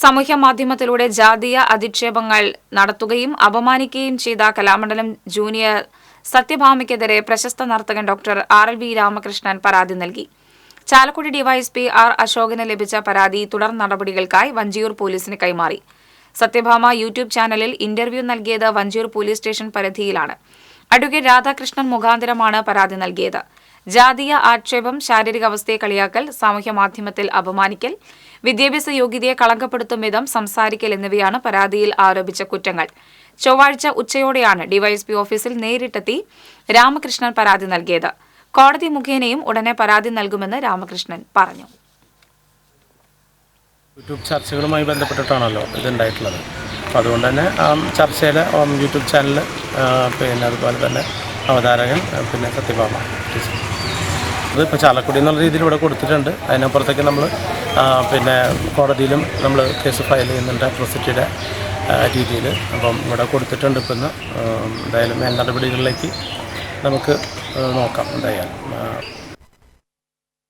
സാമൂഹ്യ മാധ്യമത്തിലൂടെ ജാതീയ അധിക്ഷേപങ്ങൾ നടത്തുകയും അപമാനിക്കുകയും ചെയ്ത കലാമണ്ഡലം ജൂനിയർ സത്യഭാമയ്ക്കെതിരെ പ്രശസ്ത നർത്തകൻ doctor R L V Ramakrishnan പരാതി നൽകി. ചാലക്കുടി ഡിവൈഎസ്പി ആർ അശോകന് ലഭിച്ച പരാതി തുടർ നടപടികൾക്കായി വഞ്ചിയൂർ പോലീസിന് കൈമാറി. സത്യഭാമ യൂട്യൂബ് ചാനലിൽ ഇന്റർവ്യൂ നൽകിയത് വഞ്ചിയൂർ പോലീസ് സ്റ്റേഷൻ പരിധിയിലാണ്. അഡ്വക്കേറ്റ് രാധാകൃഷ്ണൻ മുഖാന്തരമാണ് പരാതി നൽകിയത്. ജാതീയ ആക്ഷേപം ശാരീരിക അവസ്ഥയെ കളിയാക്കൽ സാമൂഹ്യ മാധ്യമത്തിൽ അപമാനിക്കൽ വിദ്യാഭ്യാസ യോഗ്യതയെ കളങ്കപ്പെടുത്തും വിധം സംസാരിക്കൽ എന്നിവയാണ് പരാതിയിൽ ആരോപിച്ച കുറ്റങ്ങൾ. ചൊവ്വാഴ്ച ഉച്ചയോടെയാണ് ഡിവൈഎസ്പി ഓഫീസിൽ നേരിട്ടെത്തി രാമകൃഷ്ണൻ പരാതി നൽകിയത്. കോടതി മുഖേനയും ഉടനെ പരാതി നൽകുമെന്ന് രാമകൃഷ്ണൻ പറഞ്ഞു. യൂട്യൂബ് ചർച്ചകളുമായി ബന്ധപ്പെട്ടിട്ടാണല്ലോ ഇതുണ്ടായിട്ടുള്ളത്. അപ്പോൾ അതുകൊണ്ട് തന്നെ ആ ചർച്ചയിൽ യൂട്യൂബ് ചാനൽ പിന്നെ അതുപോലെ തന്നെ അവതാരകൻ പിന്നെ സത്യഭാമ. ടീച്ചർ അതിപ്പോൾ ചാലക്കുടി എന്നുള്ള രീതിയിൽ ഇവിടെ കൊടുത്തിട്ടുണ്ട്. അതിനപ്പുറത്തേക്ക് നമ്മൾ പിന്നെ കോടതിയിലും നമ്മൾ കേസ് ഫയൽ ചെയ്യുന്നുണ്ട് അട്രോസിറ്റിയുടെ രീതിയിൽ അപ്പം ഇവിടെ കൊടുത്തിട്ടുണ്ട് ഇപ്പം എന്തായാലും മേൽ നടപടികളിലേക്ക് നമുക്ക് നോക്കാം എന്തായാലും.